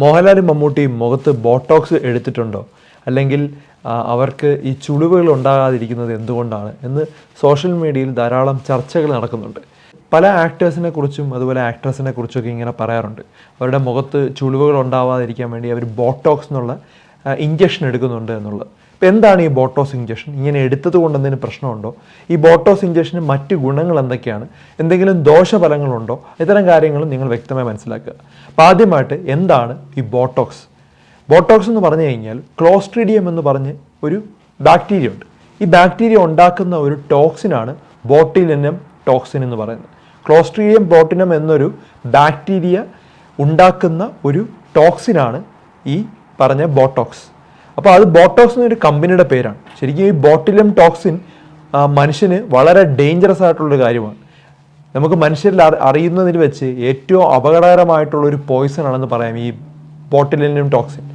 മോഹൻലാലും മമ്മൂട്ടിയും മുഖത്ത് ബോട്ടോക്സ് എടുത്തിട്ടുണ്ടോ? അല്ലെങ്കിൽ അവർക്ക് ഈ ചുളിവുകൾ ഉണ്ടാകാതിരിക്കുന്നത് എന്തുകൊണ്ടാണ്? എന്ന് സോഷ്യൽ മീഡിയയിൽ ധാരാളം ചർച്ചകൾ നടക്കുന്നുണ്ട്. പല ആക്ടേഴ്സിനെ കുറിച്ചും അതുപോലെ ആക്ട്രസിനെ കുറിച്ചൊക്കെ ഇങ്ങനെ പറയാറുണ്ട്. അവരുടെ മുഖത്ത് ചുളിവുകൾ ഉണ്ടാവാതിരിക്കാൻ വേണ്ടി അവർ ബോട്ടോക്സ് എന്നുള്ള ഇഞ്ചക്ഷൻ എടുക്കുന്നുണ്ട് എന്നുള്ളത്. എന്താണ് ഈ ബോട്ടോസ് ഇഞ്ചക്ഷൻ? ഇങ്ങനെ എടുത്തത് കൊണ്ട് എന്തെങ്കിലും പ്രശ്നമുണ്ടോ? ഈ ബോട്ടോസ് ഇഞ്ചക്ഷന് മറ്റ് ഗുണങ്ങൾ എന്തൊക്കെയാണ്? എന്തെങ്കിലും ദോഷഫലങ്ങളുണ്ടോ? ഇത്തരം കാര്യങ്ങളും നിങ്ങൾ വ്യക്തമായി മനസ്സിലാക്കുക. അപ്പോൾ ആദ്യമായിട്ട് എന്താണ് ഈ ബോട്ടോക്സ്? ബോട്ടോക്സ് എന്ന് പറഞ്ഞു കഴിഞ്ഞാൽ ക്ലോസ്ട്രീഡിയം എന്ന് പറഞ്ഞ് ഒരു ബാക്ടീരിയ ഉണ്ട്. ഈ ബാക്ടീരിയ ഉണ്ടാക്കുന്ന ഒരു ടോക്സിനാണ് ബോട്ടിലിനം ടോക്സിൻ എന്ന് പറയുന്നത്. ക്ലോസ്ട്രീഡിയം ബോട്ടിനം എന്നൊരു ബാക്ടീരിയ ഉണ്ടാക്കുന്ന ഒരു ടോക്സിനാണ് ഈ പറഞ്ഞ ബോട്ടോക്സ്. അപ്പോൾ അത് ബോട്ടോക്സ് എന്നൊരു കമ്പനിയുടെ പേരാണ്. ശരിക്കും ഈ ബോട്ടിലം ടോക്സിൻ മനുഷ്യന് വളരെ ഡേഞ്ചറസ് ആയിട്ടുള്ളൊരു കാര്യമാണ്. നമുക്ക് മനുഷ്യരിൽ അറി- അറിയുന്നതിൽ വെച്ച് ഏറ്റവും അപകടകരമായിട്ടുള്ള ഒരു പോയിസൺ ആണെന്ന് പറയാം ഈ ബോട്ടിലിനും ടോക്സിൻ.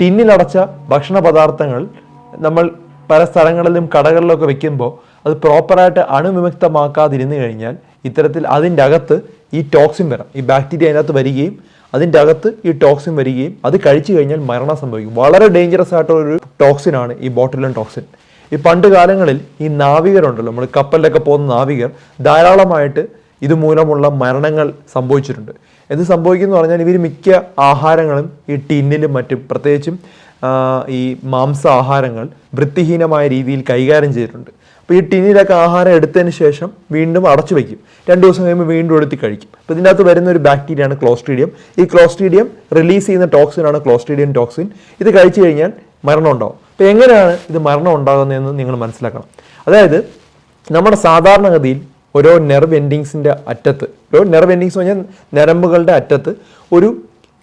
ടിന്നിലടച്ച ഭക്ഷണ പദാർത്ഥങ്ങൾ നമ്മൾ പല സ്ഥലങ്ങളിലും കടകളിലൊക്കെ വെക്കുമ്പോൾ അത് പ്രോപ്പറായിട്ട് അണുവിമുക്തമാക്കാതിരുന്നു കഴിഞ്ഞാൽ ഇത്തരത്തിൽ അതിന്റെ അകത്ത് ഈ ടോക്സിൻ വരാം ഈ ബാക്ടീരിയ അതിനകത്ത് വരികയും അതിന്റെ അകത്ത് ഈ ടോക്സിൻ വരികയും അത് കഴിച്ചു കഴിഞ്ഞാൽ മരണം സംഭവിക്കും. വളരെ ഡേഞ്ചറസ് ആയിട്ടുള്ള ഒരു ടോക്സിനാണ് ഈ ബോട്ടിലൻ ടോക്സിൻ. ഈ പണ്ട് കാലങ്ങളിൽ ഈ നാവികരുണ്ടല്ലോ നമ്മൾ കപ്പലിലൊക്കെ പോകുന്ന നാവികർ ധാരാളമായിട്ട് ഇതുമൂലമുള്ള മരണങ്ങൾ സംഭവിച്ചിട്ടുണ്ട്. എന്ത് സംഭവിക്കുന്നു പറഞ്ഞാൽ ഇവർ മിക്ക ആഹാരങ്ങളും ഈ ടിന്നിലും മറ്റും പ്രത്യേകിച്ചും ഈ മാംസ ആഹാരങ്ങൾ വൃത്തിഹീനമായ രീതിയിൽ കൈകാര്യം ചെയ്തിട്ടുണ്ട്. അപ്പോൾ ഈ ടിന്നിലൊക്കെ ആഹാരം എടുത്തതിന് ശേഷം വീണ്ടും അടച്ചു വയ്ക്കും. രണ്ട് ദിവസം കഴിയുമ്പോൾ വീണ്ടും എടുത്ത് കഴിക്കും. അപ്പോൾ ഇതിന്റെ അകത്ത് വരുന്ന ഒരു ബാക്ടീരിയയാണ് ക്ലോസ്ട്രീഡിയം. ഈ ക്ലോസ്ട്രീഡിയം റിലീസ് ചെയ്യുന്ന ടോക്സിനാണ് ക്ലോസ്ട്രീഡിയം ടോക്സിൻ. ഇത് കഴിച്ചു കഴിഞ്ഞാൽ മരണം ഉണ്ടാവും. അപ്പോൾ എങ്ങനെയാണ് ഇത് മരണം ഉണ്ടാകുന്നതെന്ന് നിങ്ങൾ മനസ്സിലാക്കണം. അതായത് നമ്മുടെ സാധാരണഗതിയിൽ ഓരോ നെർവ് എൻഡിങ്സിന്റെ അറ്റത്ത് ഓരോ നെർവ് എൻഡിങ്സ് എന്ന് പറഞ്ഞാൽ ഞരമ്പുകളുടെ അറ്റത്ത് ഒരു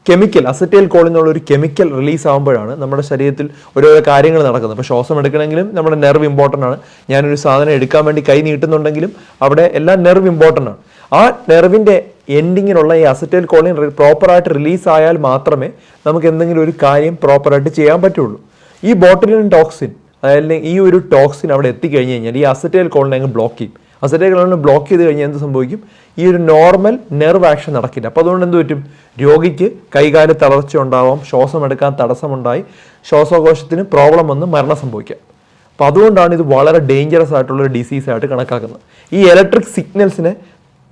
കെമിക്കൽ അസറ്റൈൽ കോൾ എന്നുള്ള ഒരു കെമിക്കൽ റിലീസ് ആകുമ്പോഴാണ് നമ്മുടെ ശരീരത്തിൽ ഓരോരോ കാര്യങ്ങൾ നടക്കുന്നത്. അപ്പോൾ ശ്വാസം എടുക്കണമെങ്കിലും നമ്മുടെ നെർവ് ഇമ്പോർട്ടന്റ് ആണ്. ഞാനൊരു സാധനം എടുക്കാൻ വേണ്ടി കൈ നീട്ടുന്നുണ്ടെങ്കിലും അവിടെ എല്ലാ നെർവ് ഇമ്പോർട്ടന്റ് ആണ്. ആ നെർവിന്റെ എൻഡിങ്ങിലുള്ള ഈ അസറ്റൈൽ കോളിൻ പ്രോപ്പറായിട്ട് റിലീസ് ആയാൽ മാത്രമേ നമുക്ക് എന്തെങ്കിലും ഒരു കാര്യം പ്രോപ്പറായിട്ട് ചെയ്യാൻ പറ്റുള്ളൂ. ഈ ബോട്ടിലിൻ ടോക്സിൻ അതായത് ഈ ഒരു ടോക്സിൻ അവിടെ എത്തിക്കഴിഞ്ഞ് കഴിഞ്ഞാൽ ഈ അസറ്റൈൽ കോളിനെ അങ്ങ് ബ്ലോക്ക് ചെയ്യും. അസറ്റൈൽ കോളിനെ ബ്ലോക്ക് ചെയ്ത് കഴിഞ്ഞാൽ എന്ത് സംഭവിക്കും? ഈ ഒരു നോർമൽ നെർവ് ആക്ഷൻ നടക്കില്ല. അപ്പോൾ അതുകൊണ്ട് എന്ത് പറ്റും? രോഗിക്ക് കൈകാൽ തളർച്ച ഉണ്ടാവാം ശ്വാസം എടുക്കാൻ തടസ്സമുണ്ടായി ശ്വാസകോശത്തിന് പ്രോബ്ലം വന്ന് മരണം സംഭവിക്കാം. അപ്പോൾ അതുകൊണ്ടാണ് ഇത് വളരെ ഡേഞ്ചറസ് ആയിട്ടുള്ള ഒരു ഡിസീസ് ആയിട്ട് കണക്കാക്കുന്നത്. ഈ ഇലക്ട്രിക് സിഗ്നൽസിനെ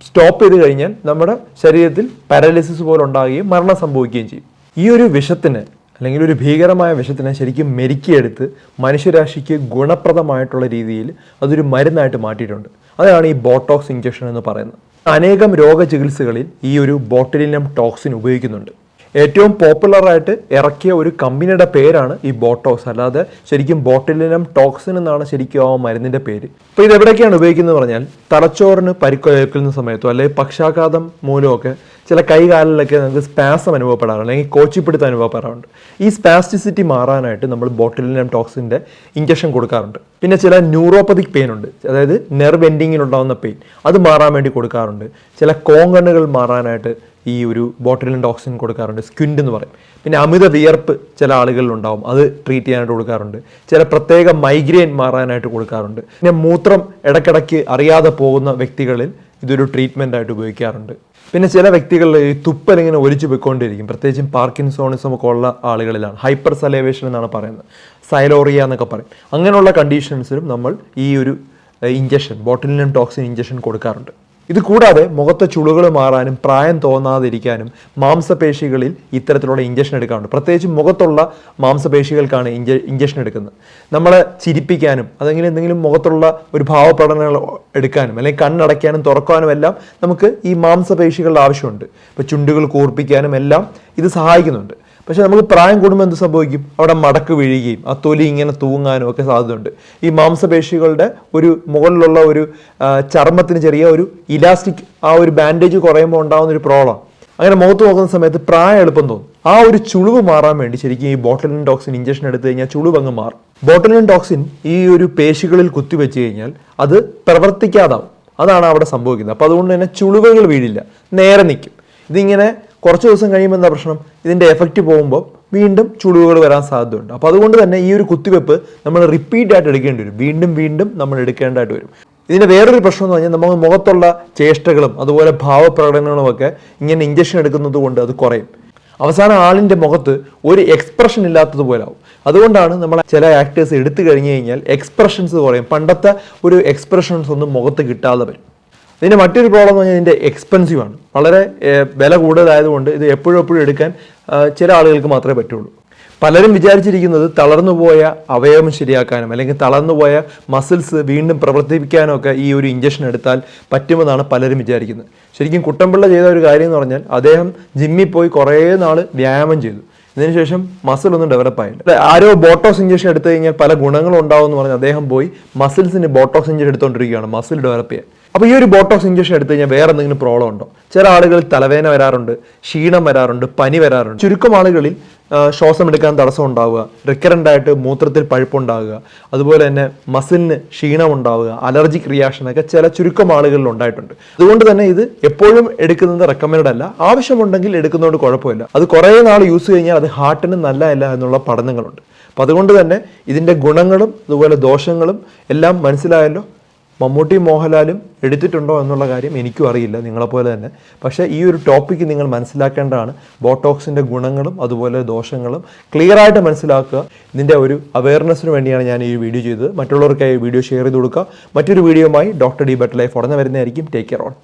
സ്റ്റോപ്പ് ചെയ്ത് കഴിഞ്ഞാൽ നമ്മുടെ ശരീരത്തിൽ പാരാലിസിസ് പോലെ ഉണ്ടാകുകയും മരണം സംഭവിക്കുകയും ചെയ്യും. ഈ ഒരു വിഷത്തിന് അല്ലെങ്കിൽ ഒരു ഭീകരമായ വിഷത്തിനെ ശരിക്കും മെരുക്കിയെടുത്ത് മനുഷ്യരാശിക്ക് ഗുണപ്രദമായിട്ടുള്ള രീതിയിൽ അതൊരു മരുന്നായിട്ട് മാറ്റിയിട്ടുണ്ട്. അതാണ് ഈ ബോട്ടോക്സ് ഇഞ്ചക്ഷൻ എന്ന് പറയുന്നത്. അനേകം രോഗചികിത്സകളിൽ ഈ ഒരു ബോട്ടിലിനം ടോക്സിൻ ഉപയോഗിക്കുന്നുണ്ട്. ഏറ്റവും പോപ്പുലറായിട്ട് ഇറക്കിയ ഒരു കമ്പനിയുടെ പേരാണ് ഈ ബോട്ടോക്സ് അല്ലാതെ ശരിക്കും ബോട്ടിലിനം ടോക്സിൻ എന്നാണ് ശരിക്കും ആ മരുന്നിന്റെ പേര്. അപ്പോൾ ഇത് എവിടെയൊക്കെയാണ് ഉപയോഗിക്കുന്നത് പറഞ്ഞാൽ തലച്ചോറിന് പരിക്കേൽക്കുന്ന സമയത്തോ അല്ലെങ്കിൽ പക്ഷാഘാതം മൂലമൊക്കെ ചില കൈകാലിലൊക്കെ നമുക്ക് സ്പാസം അനുഭവപ്പെടാറുണ്ട് അല്ലെങ്കിൽ കോച്ചിപ്പിടുത്തം അനുഭവപ്പെടാറുണ്ട്. ഈ സ്പാസ്റ്റിസിറ്റി മാറാനായിട്ട് നമ്മൾ ബോട്ടിലിനം ടോക്സിന്റെ ഇഞ്ചക്ഷൻ കൊടുക്കാറുണ്ട്. പിന്നെ ചില ന്യൂറോപ്പതിക് പെയിൻ ഉണ്ട്. അതായത് നെർവ് എൻഡിങ്ങിൽ ഉണ്ടാകുന്ന പെയിൻ. അത് മാറാൻ വേണ്ടി കൊടുക്കാറുണ്ട്. ചില കോങ്കണ്ണുകൾ മാറാനായിട്ട് ഈ ഒരു ബോട്ടിലിൻ ടോക്സിൻ കൊടുക്കാറുണ്ട് സ്ക്വിൻഡ് എന്ന് പറയും. പിന്നെ അമിത വിയർപ്പ് ചില ആളുകളിൽ ഉണ്ടാകും അത് ട്രീറ്റ് ചെയ്യാനായിട്ട് കൊടുക്കാറുണ്ട്. ചില പ്രത്യേക മൈഗ്രെയിൻ മാറാനായിട്ട് കൊടുക്കാറുണ്ട്. പിന്നെ മൂത്രം ഇടയ്ക്കിടയ്ക്ക് അറിയാതെ പോകുന്ന വ്യക്തികളിൽ ഇതൊരു ട്രീറ്റ്മെന്റ് ആയിട്ട് ഉപയോഗിക്കാറുണ്ട്. പിന്നെ ചില വ്യക്തികളിൽ ഈ തുപ്പൽ ഇങ്ങനെ ഒലിച്ചു പോയിക്കൊണ്ടിരിക്കും. പ്രത്യേകിച്ചും പാർക്കിൻസോണിസം ഒക്കെ ഉള്ള ആളുകളിലാണ്. ഹൈപ്പർ സലേവേഷൻ എന്നാണ് പറയുന്നത്. സൈലോറിയ എന്നൊക്കെ പറയും. അങ്ങനെയുള്ള കണ്ടീഷൻസിലും നമ്മൾ ഈ ഒരു ഇഞ്ചക്ഷൻ ബോട്ടിലിനും ടോക്സിൻ ഇഞ്ചക്ഷൻ കൊടുക്കാറുണ്ട്. ഇത് കൂടാതെ മുഖത്തെ ചുളുകൾ മാറാനും പ്രായം തോന്നാതിരിക്കാനും മാംസപേശികളിൽ ഇത്തരത്തിലുള്ള ഇഞ്ചക്ഷൻ എടുക്കാറുണ്ട്. പ്രത്യേകിച്ച് മുഖത്തുള്ള മാംസപേശികൾക്കാണ് ഇഞ്ച ഇഞ്ചക്ഷൻ എടുക്കുന്നത്. നമ്മളെ ചിരിപ്പിക്കാനും അതെങ്കിലും എന്തെങ്കിലും മുഖത്തുള്ള ഒരു ഭാവപ്രകടനങ്ങൾ എടുക്കാനും അല്ലെങ്കിൽ കണ്ണടയ്ക്കാനും തുറക്കാനും എല്ലാം നമുക്ക് ഈ മാംസപേശികളുടെ ആവശ്യമുണ്ട്. ഇപ്പോൾ ചുണ്ടുകൾ കൂർപ്പിക്കാനും എല്ലാം ഇത് സഹായിക്കുന്നുണ്ട്. പക്ഷെ നമുക്ക് പ്രായം കൂടുമ്പോൾ എന്ത് സംഭവിക്കും? അവിടെ മടക്ക് വീഴുകയും ആ തൊലി ഇങ്ങനെ തൂങ്ങാനും ഒക്കെ സാധ്യതയുണ്ട്. ഈ മാംസപേശികളുടെ ഒരു മുകളിലുള്ള ഒരു ചർമ്മത്തിന് ചെറിയ ഒരു ഇലാസ്റ്റിക് ആ ഒരു ബാൻഡേജ് കുറയുമ്പോൾ ഉണ്ടാകുന്ന ഒരു പ്രോബ്ലം. അങ്ങനെ മുഖത്ത് നോക്കുന്ന സമയത്ത് പ്രായം എളുപ്പം തോന്നും. ആ ഒരു ചുളിവ് മാറാൻ വേണ്ടി ശരിക്കും ഈ ബോട്ടലിൻ ടോക്സിൻ ഇഞ്ചക്ഷൻ എടുത്തു കഴിഞ്ഞാൽ ചുളിവ് അങ്ങ് മാറും. ബോട്ടലിൻ ടോക്സിൻ ഈ ഒരു പേശികളിൽ കുത്തിവെച്ച് കഴിഞ്ഞാൽ അത് പ്രവർത്തിക്കാതാവും. അതാണ് അവിടെ സംഭവിക്കുന്നത്. അപ്പോൾ അതുകൊണ്ട് തന്നെ ചുളിവുകൾ വീഴില്ല. നേരെ നിൽക്കും. ഇതിങ്ങനെ കുറച്ച് ദിവസം കഴിയുമ്പോൾ എന്താ പ്രശ്നം? ഇതിന്റെ എഫക്റ്റ് പോകുമ്പോൾ വീണ്ടും ചുളിവുകൾ വരാൻ സാധ്യതയുണ്ട്. അപ്പോൾ അതുകൊണ്ട് തന്നെ ഈ ഒരു കുത്തിവെപ്പ് നമ്മൾ റിപ്പീറ്റ് ആയിട്ട് എടുക്കേണ്ടി വരും. വീണ്ടും വീണ്ടും നമ്മൾ എടുക്കേണ്ടതായിട്ട് വരും. ഇതിന്റെ വേറൊരു പ്രശ്നം എന്ന് പറഞ്ഞാൽ നമുക്ക് മുഖത്തുള്ള ചേഷ്ടകളും അതുപോലെ ഭാവപ്രകടനങ്ങളും ഒക്കെ ഇങ്ങനെ ഇഞ്ചക്ഷൻ എടുക്കുന്നത് കൊണ്ട് അത് കുറയും. അവസാനം ആളിന്റെ മുഖത്ത് ഒരു എക്സ്പ്രഷൻ ഇല്ലാത്തതുപോലെ ആവും. അതുകൊണ്ടാണ് നമ്മൾ ചില ആക്ടേഴ്സ് എടുത്തു കഴിഞ്ഞു കഴിഞ്ഞാൽ എക്സ്പ്രഷൻസ് കുറയും. പണ്ടത്തെ ഒരു എക്സ്പ്രഷൻസ് ഒന്നും മുഖത്ത് കിട്ടാതെ വരും. ഇതിന്റെ മറ്റൊരു പ്രോബ്ലം എന്ന് പറഞ്ഞാൽ ഇതിന്റെ എക്സ്പെൻസീവ് ആണ്. വളരെ വില കൂടുതലായതുകൊണ്ട് ഇത് എപ്പോഴും എപ്പോഴും എടുക്കാൻ ചില ആളുകൾക്ക് മാത്രമേ പറ്റുള്ളൂ. പലരും വിചാരിച്ചിരിക്കുന്നത് തളർന്നുപോയ അവയവം ശരിയാക്കാനും അല്ലെങ്കിൽ തളർന്നുപോയ മസിൽസ് വീണ്ടും പ്രവർത്തിപ്പിക്കാനും ഒക്കെ ഈ ഒരു ഇഞ്ചക്ഷൻ എടുത്താൽ പറ്റുമെന്നാണ് പലരും വിചാരിക്കുന്നത്. ശരിക്കും കുട്ടമ്പിള്ള ചെയ്ത ഒരു കാര്യം എന്ന് പറഞ്ഞാൽ അദ്ദേഹം ജിമ്മിൽ പോയി കുറേ നാൾ വ്യായാമം ചെയ്തു. ഇതിനുശേഷം മസിൽ ഒന്നും ഡെവലപ്പ് ആയില്ല. അല്ല, ആരോ ബോട്ടോക്സ് ഇഞ്ചക്ഷൻ എടുത്തു കഴിഞ്ഞാൽ പല ഗുണങ്ങളും ഉണ്ടാവും എന്ന് പറഞ്ഞ് അദ്ദേഹം പോയി മസിൽസിന് ബോട്ടോക്സ് ഇഞ്ചക്ഷൻ എടുത്തുകൊണ്ടിരിക്കുകയാണ് മസിൽ ഡെവലപ്പ് ചെയ്യാൻ. അപ്പോൾ ഈ ഒരു ബോട്ടോക്സ് ഇഞ്ചക്ഷൻ എടുത്തു കഴിഞ്ഞാൽ വേറെ എന്തെങ്കിലും പ്രോബ്ലം ഉണ്ടോ? ചില ആളുകളിൽ തലവേദന വരാറുണ്ട് ക്ഷീണം വരാറുണ്ട് പനി വരാറുണ്ട്. ചുരുക്കം ആളുകളിൽ ശ്വാസം എടുക്കാൻ തടസ്സം ഉണ്ടാവുക റിക്കറന്റ് ആയിട്ട് മൂത്രത്തിൽ പഴുപ്പുണ്ടാവുക അതുപോലെ തന്നെ മസിലിന് ക്ഷീണം ഉണ്ടാവുക അലർജിക് റിയാക്ഷൻ ഒക്കെ ചില ചുരുക്കം ആളുകളിൽ ഉണ്ടായിട്ടുണ്ട്. അതുകൊണ്ട് തന്നെ ഇത് എപ്പോഴും എടുക്കുന്നത് റെക്കമെൻഡ് അല്ല. ആവശ്യമുണ്ടെങ്കിൽ എടുക്കുന്നതുകൊണ്ട് കുഴപ്പമില്ല. അത് കുറേ നാൾ യൂസ് കഴിഞ്ഞാൽ അത് ഹാർട്ടിന് നല്ലതല്ല എന്നുള്ള പഠനങ്ങളുണ്ട്. അപ്പം അതുകൊണ്ട് തന്നെ ഇതിന്റെ ഗുണങ്ങളും അതുപോലെ ദോഷങ്ങളും എല്ലാം മനസ്സിലായല്ലോ? മമ്മൂട്ടി മോഹൻലാലും എടുത്തിട്ടുണ്ടോ എന്നുള്ള കാര്യം എനിക്കും അറിയില്ല നിങ്ങളെപ്പോലെ തന്നെ. പക്ഷേ ഈ ഒരു ടോപ്പിക്ക് നിങ്ങൾ മനസ്സിലാക്കേണ്ടതാണ്. ബോട്ടോക്സിന്റെ ഗുണങ്ങളും അതുപോലെ ദോഷങ്ങളും ക്ലിയറായിട്ട് മനസ്സിലാക്കുക. ഇതിന്റെ ഒരു അവയർനെസ്സിന് വേണ്ടിയാണ് ഞാൻ ഈ വീഡിയോ ചെയ്തത്. മറ്റുള്ളവർക്കായി വീഡിയോ ഷെയർ ചെയ്ത് കൊടുക്കുക. മറ്റൊരു വീഡിയോയുമായി ഡോക്ടർ ഡി ബെറ്റ് ലൈഫ് ഉടനെ വരുന്നതായിരിക്കും. Take care on